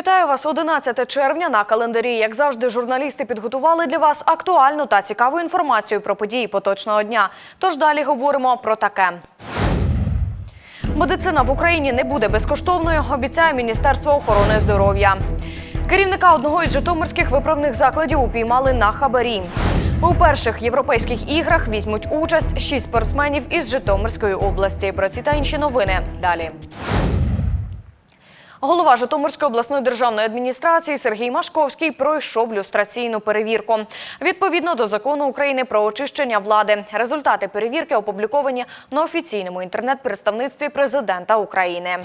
Вітаю вас 11 червня на календарі. Як завжди, журналісти підготували для вас актуальну та цікаву інформацію про події поточного дня. Тож далі говоримо про таке. Медицина в Україні не буде безкоштовною, обіцяє Міністерство охорони здоров'я. Керівника одного із житомирських виправних закладів упіймали на хабарі. У перших європейських іграх візьмуть участь шість спортсменів із Житомирської області. Про ці та інші новини далі. Голова Житомирської обласної державної адміністрації Сергій Машковський пройшов люстраційну перевірку. Відповідно до закону України про очищення влади, результати перевірки опубліковані на офіційному інтернет-представництві президента України.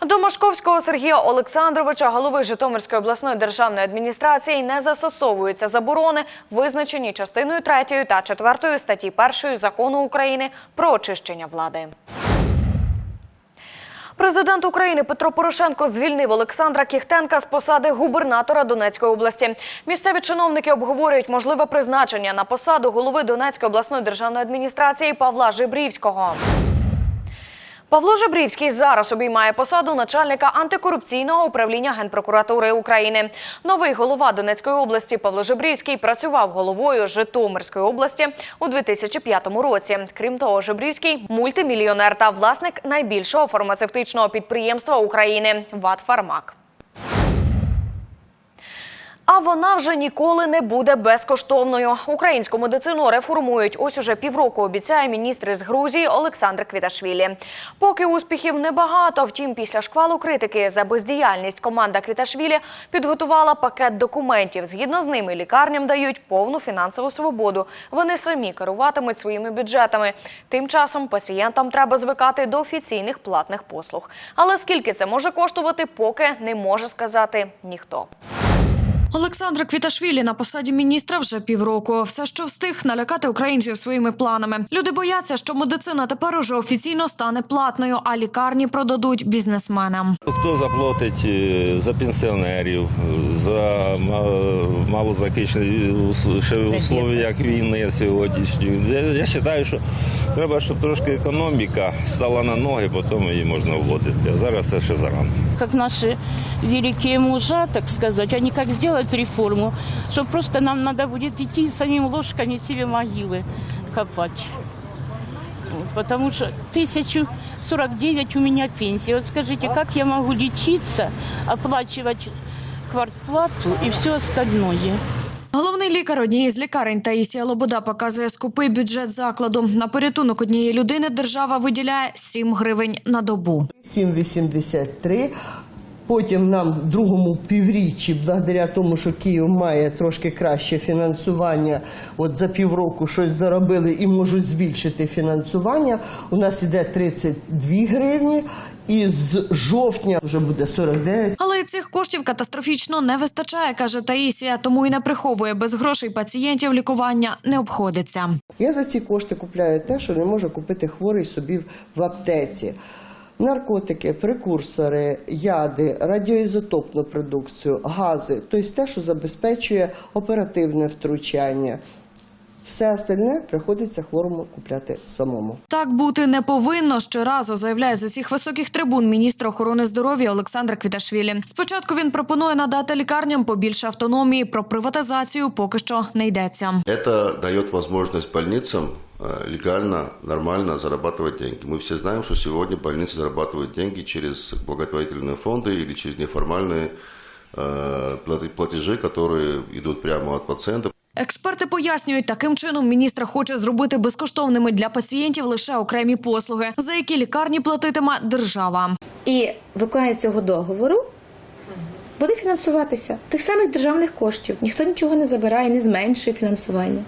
До Машковського Сергія Олександровича, голови Житомирської обласної державної адміністрації, не застосовуються заборони, визначені частиною 3 та 4 статті 1 закону України про очищення влади. Президент України Петро Порошенко звільнив Олександра Кіхтенка з посади губернатора Донецької області. Місцеві чиновники обговорюють можливе призначення на посаду голови Донецької обласної державної адміністрації Павла Жибрівського. Павло Жебрівський зараз обіймає посаду начальника антикорупційного управління Генпрокуратури України. Новий голова Донецької області Павло Жебрівський працював головою Житомирської області у 2005 році. Крім того, Жебрівський мультимільйонер та власник найбільшого фармацевтичного підприємства України ВАТ Фармак. А вона вже ніколи не буде безкоштовною. Українську медицину реформують. Ось уже півроку обіцяє міністр із Грузії Олександр Квіташвілі. Поки успіхів небагато. Втім, після шквалу критики за бездіяльність команда Квіташвілі підготувала пакет документів. Згідно з ними, лікарням дають повну фінансову свободу. Вони самі керуватимуть своїми бюджетами. Тим часом пацієнтам треба звикати до офіційних платних послуг. Але скільки це може коштувати, поки не може сказати ніхто. Олександр Квіташвілі на посаді міністра вже півроку. Все, що встиг налякати українців своїми планами. Люди бояться, що медицина тепер уже офіційно стане платною, а лікарні продадуть бізнесменам. Хто заплатить е, за пенсіонерів, за ма- малозахищені ус- ще условия як війни сьогоднішні? Я, вважаю, що треба, щоб трошки економіка стала на ноги, потім її можна вводити. А зараз це ще зарано. как наши великие мужа, так сказать, они как сделают реформу, что просто нам надо будет идти самим ложками себе могилы копать. Вот, потому что 1049 у меня пенсия. Вот скажите, как я могу лечиться, оплачивать квартплату и все остальное? Головний лікар однієї з лікарень Таїсія Лобода показує скупий бюджет закладу. На порятунок однієї людини держава виділяє 7 гривень на добу. 7,83. Потім нам в другому півріччі, благодаря тому, що Київ має трошки краще фінансування, от за півроку щось заробили і можуть збільшити фінансування. У нас іде 32 гривні, і з жовтня вже буде 49. Але цих коштів катастрофічно не вистачає, каже Таїсія, тому і не приховує без грошей пацієнтів лікування не обходиться. Я за ці кошти купляю те, що не може купити хворий собі в аптеці. Наркотики, прекурсори, яди, радіоізотопну продукцію, гази тобто те, що забезпечує оперативне втручання. Все остальне приходиться хворому купляти самому. Так бути не повинно. Щоразу заявляє з усіх високих трибун міністр охорони здоров'я Олександр Квіташвілі. Спочатку він пропонує надати лікарням побільше автономії. Про приватизацію поки що не йдеться. Это дает возможность больницам э, легально, нормально зарабатывать деньги. Мы все знаем, что сегодня больницы зарабатывают деньги через благотворительные фонды или через неформальные э, плати- платежи, которые идут прямо от пациента. Експерти пояснюють, таким чином міністр хоче зробити безкоштовними для пацієнтів лише окремі послуги, за які лікарні платитиме держава. і виконання цього договору буде фінансуватися тих самих державних коштів. Ніхто нічого не забирає, не зменшує фінансування.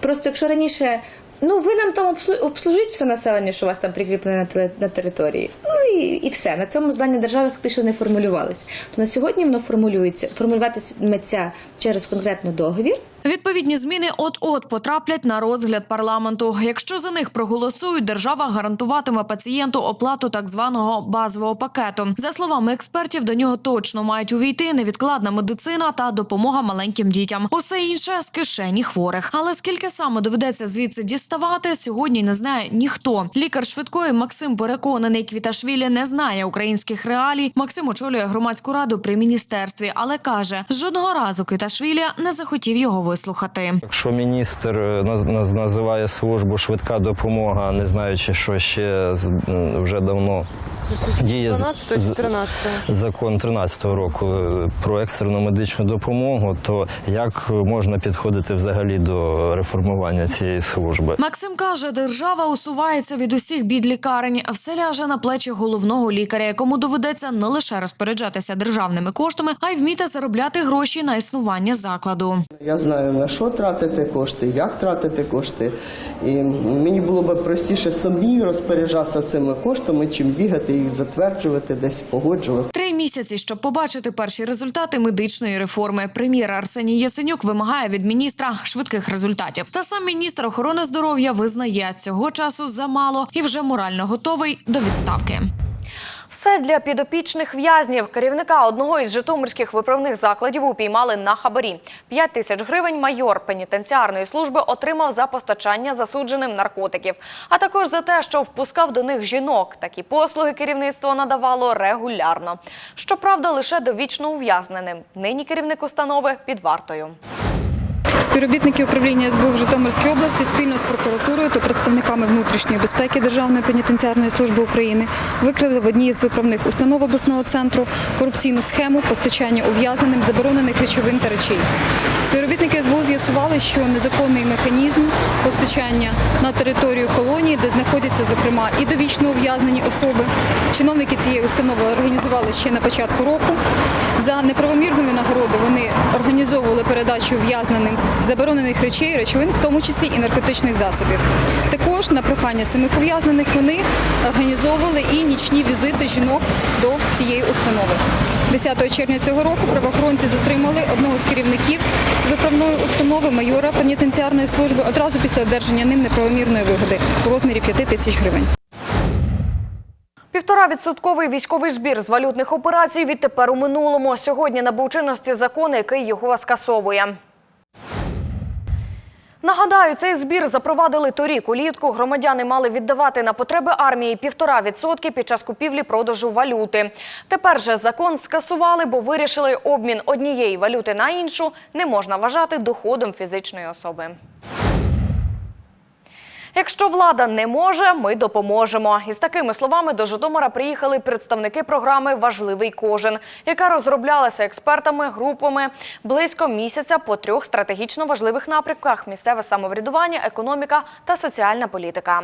Просто якщо раніше. Ну, ви нам там обслужить все населення, що у вас там прикріплене на, на території. Ну і, і все. На цьому здання держави фактично не формулювалося. То на сьогодні воно формулюється, формулюватиметься через конкретний договір, Відповідні зміни от-от потраплять на розгляд парламенту. Якщо за них проголосують, держава гарантуватиме пацієнту оплату так званого базового пакету. За словами експертів, до нього точно мають увійти невідкладна медицина та допомога маленьким дітям. Усе інше з кишені хворих. Але скільки саме доведеться звідси діставати, сьогодні не знає ніхто. Лікар швидкої Максим переконаний, Квіташвілі не знає українських реалій. Максим очолює громадську раду при міністерстві, але каже, жодного разу Квіташвілі не захотів його вислухати. Якщо міністр е, наз- наз- називає службу швидка допомога, не знаючи, що ще з- вже давно діє з- 12 з- чи 13 закон 13-го року е, про екстрену медичну допомогу, то як можна підходити взагалі до реформування цієї служби? Максим каже, держава усувається від усіх бід лікарень, а все ляже на плечі головного лікаря, якому доведеться не лише розпоряджатися державними коштами, а й вміти заробляти гроші на існування закладу. Я знаю на що тратити кошти, як тратити кошти. І мені було б простіше самі розпоряджатися цими коштами, чим бігати їх затверджувати, десь погоджувати. Три місяці, щоб побачити перші результати медичної реформи. Прем'єр Арсеній Яценюк вимагає від міністра швидких результатів. Та сам міністр охорони здоров'я визнає цього часу замало і вже морально готовий до відставки. Все для підопічних в'язнів. Керівника одного із житомирських виправних закладів упіймали на хабарі. 5 тисяч гривень майор пенітенціарної служби отримав за постачання засудженим наркотиків, а також за те, що впускав до них жінок. Такі послуги керівництво надавало регулярно. Щоправда, лише довічно ув'язненим. Нині керівник установи під вартою. Співробітники управління СБУ в Житомирській області спільно з прокуратурою та представниками внутрішньої безпеки Державної пенітенціарної служби України викрили в одній із виправних установ обласного центру корупційну схему постачання ув'язненим заборонених речовин та речей. Співробітники СБУ з'ясували, що незаконний механізм постачання на територію колонії, де знаходяться зокрема і довічно ув'язнені особи. Чиновники цієї установи організували ще на початку року. За неправомірну винагороду вони організовували передачу ув'язненим заборонених речей, речовин, в тому числі і наркотичних засобів. Також на прохання самих ув'язнених вони організовували і нічні візити жінок до цієї установи. 10 червня цього року правоохоронці затримали одного з керівників виправної установи майора пенітенціарної служби одразу після одержання ним неправомірної вигоди у розмірі 5 тисяч гривень. Півтора відсотковий військовий збір з валютних операцій відтепер у минулому. Сьогодні набув чинності закон, який його скасовує. Нагадаю, цей збір запровадили торік улітку. Громадяни мали віддавати на потреби армії півтора відсотки під час купівлі-продажу валюти. Тепер же закон скасували, бо вирішили, обмін однієї валюти на іншу не можна вважати доходом фізичної особи. Якщо влада не може, ми допоможемо. Із такими словами до Житомира приїхали представники програми Важливий кожен, яка розроблялася експертами, групами близько місяця по трьох стратегічно важливих напрямках: місцеве самоврядування, економіка та соціальна політика.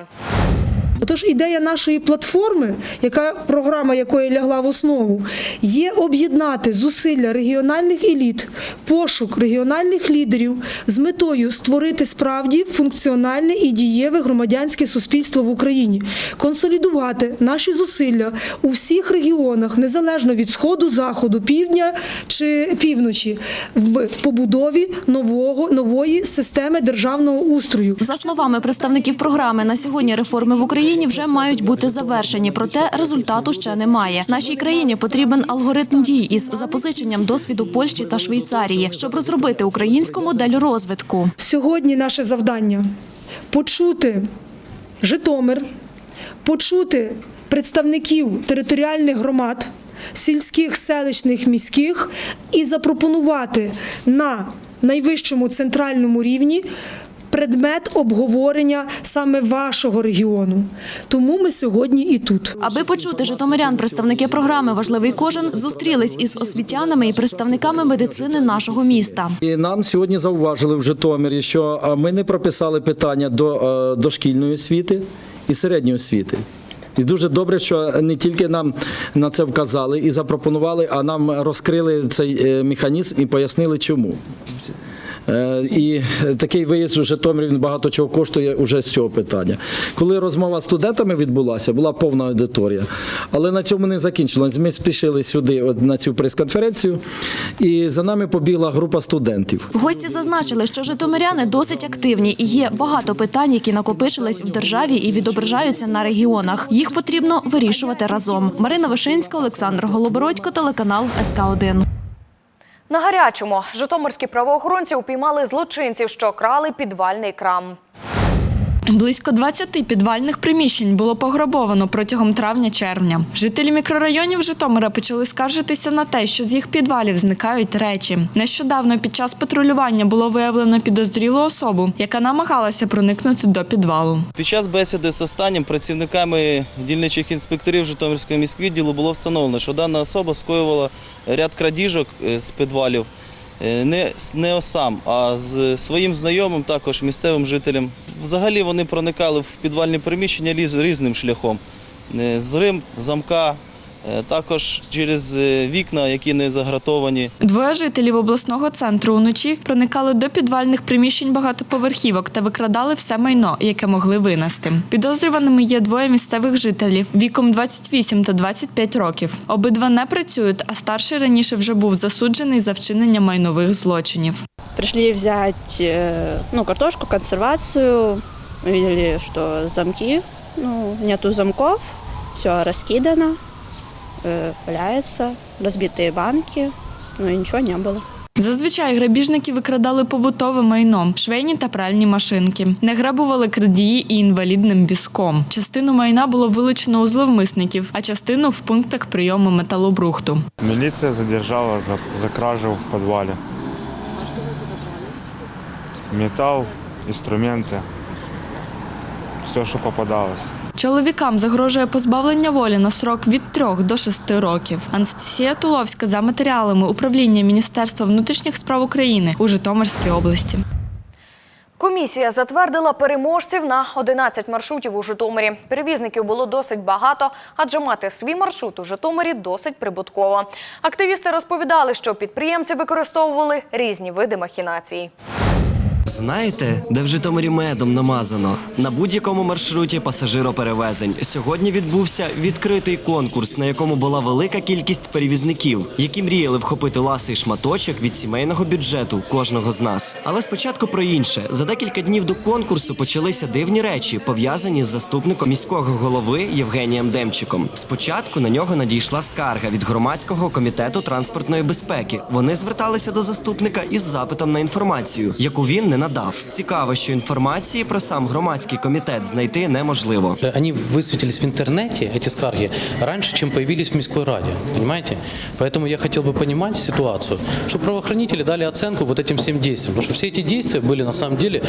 Отож, ідея нашої платформи, яка програма якої лягла в основу, є об'єднати зусилля регіональних еліт, пошук регіональних лідерів з метою створити справді функціональне і дієве громадянське суспільство в Україні, консолідувати наші зусилля у всіх регіонах, незалежно від сходу, заходу, півдня чи півночі, в побудові нового нової системи державного устрою. За словами представників програми, на сьогодні реформи в Україні вже мають бути завершені, проте результату ще немає. Нашій країні потрібен алгоритм дій із запозиченням досвіду Польщі та Швейцарії, щоб розробити українську модель розвитку. Сьогодні наше завдання почути Житомир, почути представників територіальних громад, сільських, селищних, міських і запропонувати на найвищому центральному рівні. Предмет обговорення саме вашого регіону. Тому ми сьогодні і тут. Аби почути житомирян, представники програми Важливий кожен зустрілись із освітянами і представниками медицини нашого міста. І нам сьогодні зауважили в Житомирі, що ми не прописали питання до е, дошкільної освіти і середньої освіти. І дуже добре, що не тільки нам на це вказали і запропонували, а нам розкрили цей е, механізм і пояснили, чому. Е, І такий виїзд у Житомир він багато чого коштує уже з цього питання. Коли розмова з студентами відбулася, була повна аудиторія. Але на цьому не закінчилось. Ми спішили сюди от, на цю прес-конференцію, і за нами побігла група студентів. Гості зазначили, що житомиряни досить активні і є багато питань, які накопичились в державі і відображаються на регіонах. Їх потрібно вирішувати разом. Марина Вишинська, Олександр Голобородько, телеканал СК 1 На гарячому житомирські правоохоронці упіймали злочинців, що крали підвальний крам. Близько 20 підвальних приміщень було пограбовано протягом травня-червня. Жителі мікрорайонів Житомира почали скаржитися на те, що з їх підвалів зникають речі. Нещодавно під час патрулювання було виявлено підозрілу особу, яка намагалася проникнути до підвалу. Під час бесіди з останнім працівниками дільничих інспекторів Житомирського міськвідділу було встановлено, що дана особа скоювала ряд крадіжок е, з підвалів не, не сам, а з своїм знайомим, також місцевим жителям. Взагалі вони проникали в підвальні приміщення різ- різним шляхом. Е, З рим, замка, е, також через е, вікна, які не загратовані. Двоє жителів обласного центру уночі проникали до підвальних приміщень багатоповерхівок та викрадали все майно, яке могли винести. Підозрюваними є двоє місцевих жителів віком 28 та 25 років. Обидва не працюють, а старший раніше вже був засуджений за вчинення майнових злочинів. Пришли взять э, ну, картошку, консервацию. Увидели, что замки, ну, нету замков, все раскидано, э, валяется, разбитые банки, ну и ничего не было. Зазвичай грабіжники викрадали побутове майно, швейні та пральні машинки. Не грабували крадії і інвалідним візком. Частину майна було вилучено у зловмисників, а частину в пунктах прийому металобрухту. Милиция задержала за, за кражу в подвале. Металл, инструменты, все, что попадалось. Чоловікам загрожує позбавлення волі на срок від 3 до 6 років. Анастасія Туловська за матеріалами управління Міністерства внутрішніх справ України у Житомирській області. Комісія затвердила переможців на 11 маршрутів у Житомирі. Перевізників було досить багато, адже мати свій маршрут у Житомирі досить прибутково. Активісти розповідали, що підприємці використовували різні види махінацій. Знаєте, де в Житомирі медом намазано? На будь-якому маршруті пасажироперевезень. Сьогодні відбувся відкритий конкурс, на якому була велика кількість перевізників, які мріяли вхопити ласий шматочок від сімейного бюджету кожного з нас. Але спочатку про інше. За декілька днів до конкурсу почалися дивні речі, пов'язані з заступником міського голови Євгенієм Демчиком. Спочатку на нього надійшла скарга від громадського комітету транспортної безпеки. Вони зверталися до заступника із запитом на інформацію, яку він не надав. Цікаво, що інформації про сам громадський комітет знайти неможливо. Они высветились в интернете, эти скарги, раньше, чем появились в Мирской Раде, понимаете? Поэтому я хотел бы понимать ситуацию, чтобы правоохранители дали оценку вот этим всем действиям, потому что все эти действия были на самом деле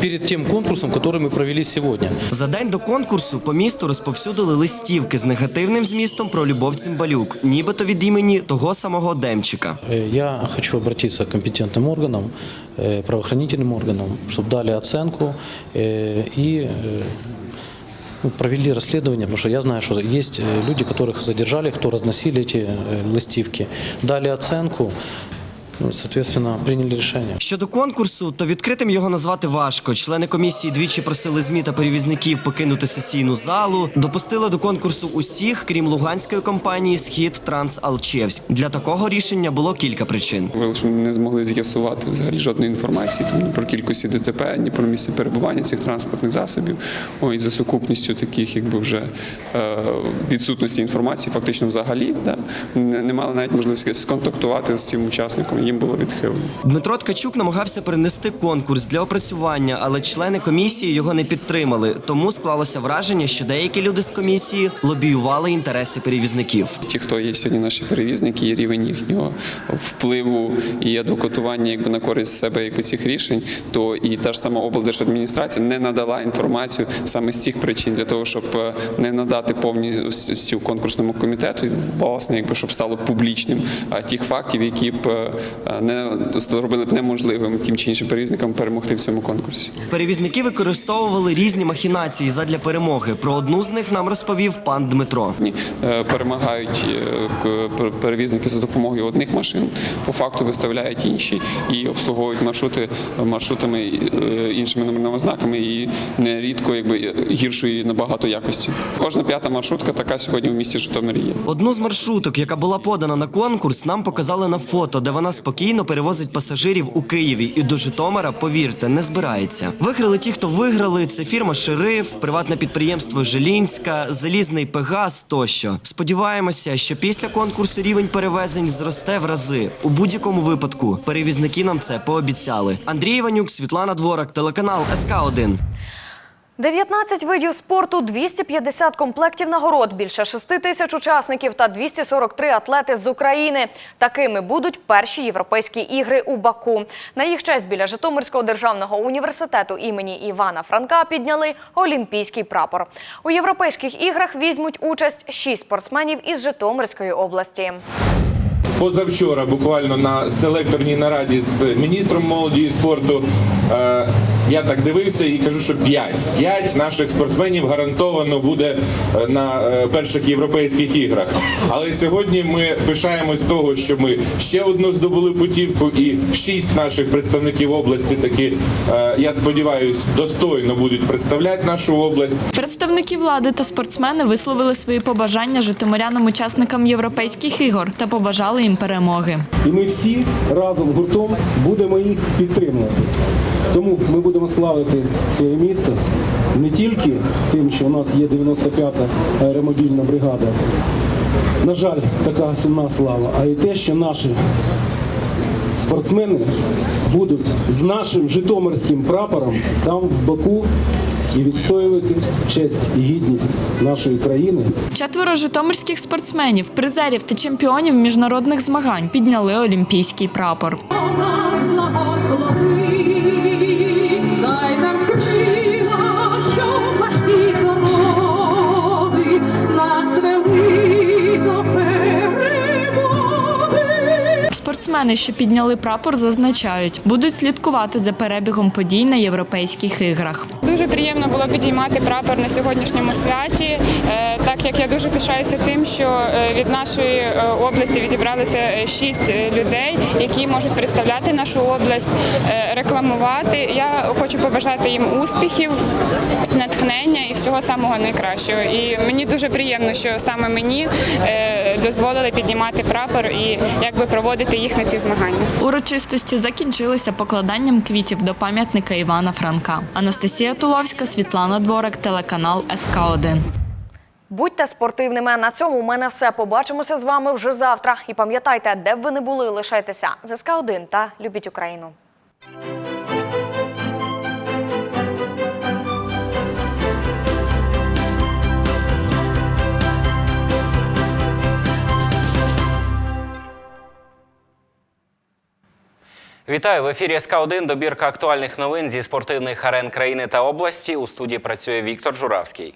перед тем конкурсом, который мы провели сегодня. За день до конкурсу по місту розповсюдили листівки з негативним змістом про Любов Цимбалюк, нібито від імені того самого Демчика. Э, Я хочу обратиться к компетентным органам, э, правоохранительным органам, чтобы дали оценку э, и э, ну, провели расследование, потому что я знаю, что есть э, люди, которых задержали, кто разносили эти э, листивки, дали оценку, ну, соответственно, приняли решение. Щодо конкурсу, то відкритим його назвати важко. Члени комісії двічі просили змі та перевізників покинути сесійну залу. Допустили до конкурсу усіх, крім луганської компанії Схід Транс Алчевськ. Для такого рішення було кілька причин. Говорили, що не змогли з'ясувати взагалі жодної інформації там, ні про кількості ДТП, ні про місце перебування цих транспортних засобів. Ой, за сукупністю таких, якби вже е, відсутності інформації, фактично взагалі, да, не, не мали навіть можливості сконтактувати з цим учасником. Їм було відхилено. Дмитро Ткачук намагався перенести конкурс для опрацювання, але члени комісії його не підтримали. Тому склалося враження, що деякі люди з комісії лобіювали інтереси перевізників. Ті, хто є сьогодні наші перевізники, і рівень їхнього впливу і адвокатування якби на користь себе якби цих рішень, то і та ж сама облдержадміністрація не надала інформацію саме з цих причин для того, щоб е, не надати повністю конкурсному комітету, власне, якби щоб стало публічним тих фактів, які б е, не зробили б неможливим тим чи іншим перевізникам перемогти в цьому конкурсі. Перевізники використовували різні махінації задля перемоги. Про одну з них нам розповів пан Дмитро. Е, Перемагають е, перевізники за допомогою одних машин, по факту виставляють інші і обслуговують маршрути маршрутами е, іншими номерними знаками і нерідко якби гіршої набагато якості. Кожна п'ята маршрутка така сьогодні в місті Житомирі є. Одну з маршруток, яка була подана на конкурс, нам показали на фото, де вона спокійно перевозить пасажирів у Києві і до Житомира, повірте, не збирається. Виграли ті, хто виграли. Це фірма Шериф, приватне підприємство Желінська, залізний Пегас тощо. Сподіваємося, що після конкурсу рівень перевезень зросте в рази. У будь-якому випадку перевізники нам це пообіцяли. Андрій Іванюк, Світлана Дворак, телеканал СК 1 19 видів спорту, 250 комплектів нагород, більше 6 тисяч учасників та 243 атлети з України. Такими будуть перші європейські ігри у Баку. На їх честь біля Житомирського державного університету імені Івана Франка підняли олімпійський прапор. У європейських іграх візьмуть участь 6 спортсменів із Житомирської області. Позавчора, буквально на селекторній нараді з міністром молоді і спорту, е, я так дивився і кажу, що 5. 5 наших спортсменів гарантовано буде е, на е, перших європейських іграх. Але сьогодні ми пишаємось того, що ми ще одну здобули путівку, і 6 наших представників області таки, е, я сподіваюся, достойно будуть представляти нашу область. Представники влади та спортсмени висловили свої побажання житомирянам-учасникам європейських ігор та побажали їм перемоги. І ми всі разом гуртом будемо їх підтримувати. Тому ми будемо славити своє місто не тільки тим, що у нас є 95-та аеромобільна бригада. На жаль, така сумна слава, а й те, що наші спортсмени будуть з нашим житомирським прапором там в Баку і відстоювати честь і гідність нашої країни Четверо житомирських спортсменів, призерів та чемпіонів міжнародних змагань підняли олімпійський прапор. Спортсмени, що підняли прапор, зазначають, будуть слідкувати за перебігом подій на європейських іграх. Дуже приємно було підіймати прапор на сьогоднішньому святі, е, так як я дуже пишаюся тим, що е, від нашої е, області відібралося шість людей, які можуть представляти нашу область, рекламувати. Я хочу побажати їм успіхів, натхнення і всього самого найкращого. І мені дуже приємно, що саме мені дозволили піднімати прапор і якби проводити їх на ці змагання. Урочистості закінчилися покладанням квітів до пам'ятника Івана Франка. Анастасія Туловська, Світлана Дворик, телеканал СК 1 Будьте спортивними. На цьому у мене все. Побачимося з вами вже завтра. І пам'ятайте, де б ви не були, лишайтеся з СК 1 та любіть Україну. Вітаю в ефірі СК 1 Добірка актуальних новин зі спортивних арен країни та області. У студії працює Віктор Журавський.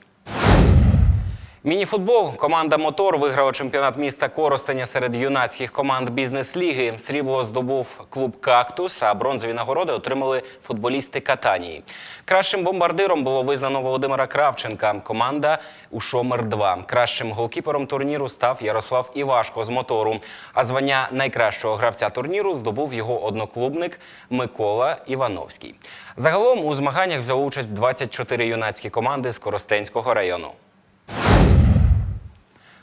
Мініфутбол. Команда Мотор виграла чемпіонат міста Коростеня серед юнацьких команд бізнес-ліги. Срібло здобув клуб Кактус, а бронзові нагороди отримали футболісти Катанії. Кращим бомбардиром було визнано Володимира Кравченка. Команда Ушомер 2 Кращим голкіпером турніру став Ярослав Івашко з мотору. А звання найкращого гравця турніру здобув його одноклубник Микола Івановський. Загалом у змаганнях взяли участь 24 юнацькі команди з Коростенського району.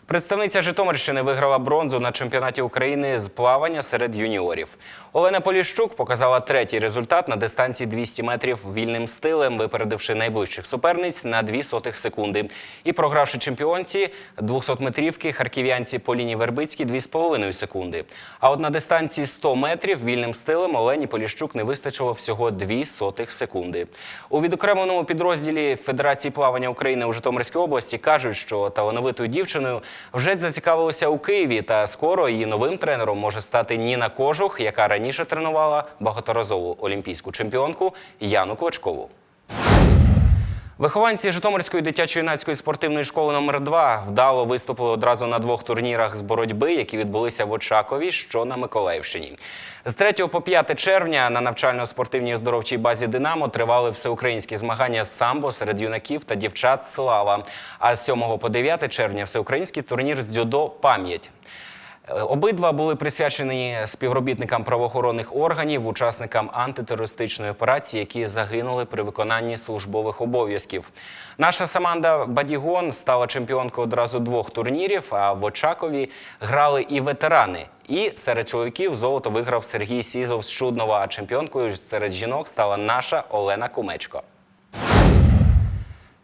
Представниця Житомирщини виграла бронзу на чемпіонаті України з плавання серед юніорів. Олена Поліщук показала третій результат на дистанції 200 метрів вільним стилем, випередивши найближчих суперниць на 2 сотих секунди. І програвши чемпіонці 200-метрівки харків'янці Поліні Вербицькій 2,5 секунди. А от на дистанції 100 метрів вільним стилем Олені Поліщук не вистачило всього 2 сотих секунди. У відокремленому підрозділі Федерації плавання України у Житомирській області кажуть, що талановитою дівчиною вже зацікавилися у Києві, та скоро її новим тренером може стати Ніна Кожух, яка раніше тренувала багаторазову олімпійську чемпіонку Яну Клочкову. Вихованці Житомирської дитячо-юнацької спортивної школи номер 2 вдало виступили одразу на двох турнірах з боротьби, які відбулися в Очакові, що на Миколаївщині. З 3 по 5 червня на навчально-спортивній оздоровчій базі Динамо тривали всеукраїнські змагання з самбо серед юнаків та дівчат Слава. А з 7 по 9 червня всеукраїнський турнір з дзюдо Пам'ять. Е, Обидва були присвячені співробітникам правоохоронних органів, учасникам антитерористичної операції, які загинули при виконанні службових обов'язків. Наша команда Бадігон стала чемпіонкою одразу двох турнірів. А в Очакові грали і ветерани. І серед чоловіків золото виграв Сергій Сізов з Чуднова. А чемпіонкою серед жінок стала наша Олена Кумечко.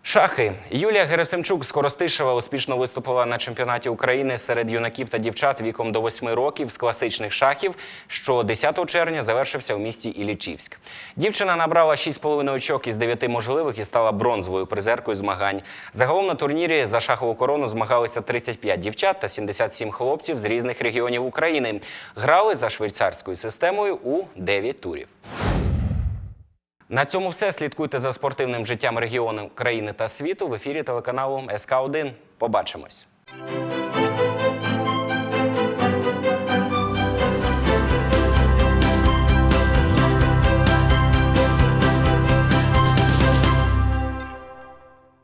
Шахи. Юлія Герасимчук з Коростишева успішно виступила на чемпіонаті України серед юнаків та дівчат віком до 8 років з класичних шахів, що 10 червня завершився в місті Іллічівськ. Дівчина набрала 6,5 очок із 9 можливих і стала бронзовою призеркою змагань. Загалом на турнірі за шахову корону змагалися 35 дівчат та 77 хлопців з різних регіонів України. Грали за швейцарською системою у 9 турів. На цьому все. Слідкуйте за спортивним життям регіону країни та світу в ефірі телеканалу СК 1 Побачимось.